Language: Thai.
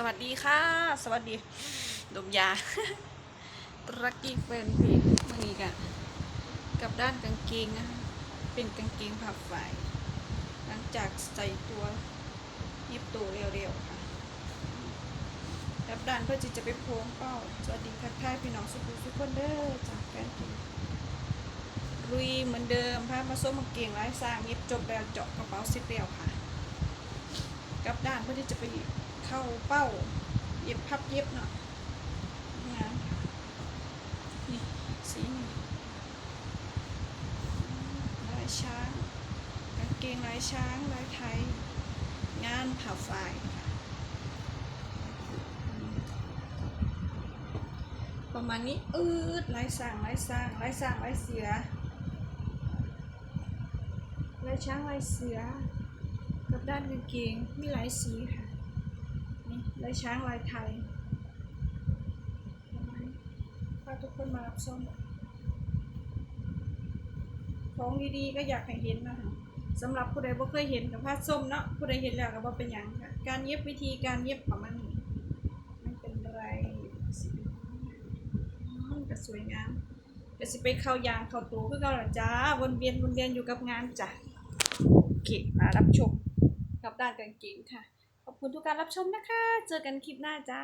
สวัสดีค่ะ สวัสดีดมยาตรักกี้เฟนเพจมื่อนี้กะกับด้านกางเกงนะเป็นกางเกงผับฝ่าย หลังจากใส่ตัวเย็บตัวเร็วๆค่ะกับด้านเพื่อที่จะไปโพงเป้า สวัสดีค่ะท่ายพี่น้องสุขุมทุกคนเด้อจากแฟนเพจลุยเหมือนเดิมพามาส้มกางเกงไร้สร้างเย็บจบแล้วเจาะกระเป๋าสร็จแล้วค่ะ กับด้านเพื่อที่จะไป เข้าเป้าเย็บพับเย็บเนาะงานนี่สีนี่ลายช้างกางเกงลายช้างลายไทย งานผ่าฝ่ายประมาณนี้อืดลายสร้างลายสร้างลายสร้างลายเสือลายช้างลายเสือ กับด้านกางเกงมีหลายสีค่ะ นี่ลายช้างลายไทยประมาณนี้พาทุกคนมารับชมของดีๆก็อยากให้เห็นนะคะสำหรับผู้ใดบ่เคยเห็นกับผ้าส้มเนาะผู้ใดเห็นแล้วก็บ่เป็นหยังค่ะการเย็บวิธีการเย็บประมาณนี้ไม่เป็นไรมันก็สวยงามก็สิไปเข้ายางเข้าตูคือเก่าละจ้าวนเวียนวนเวียนอยู่กับงานจ้ะโอเคมารับชมกับด้านกางเกงค่ะ คุณทุกการรับชมนะคะ เจอกันคลิปหน้าจ้า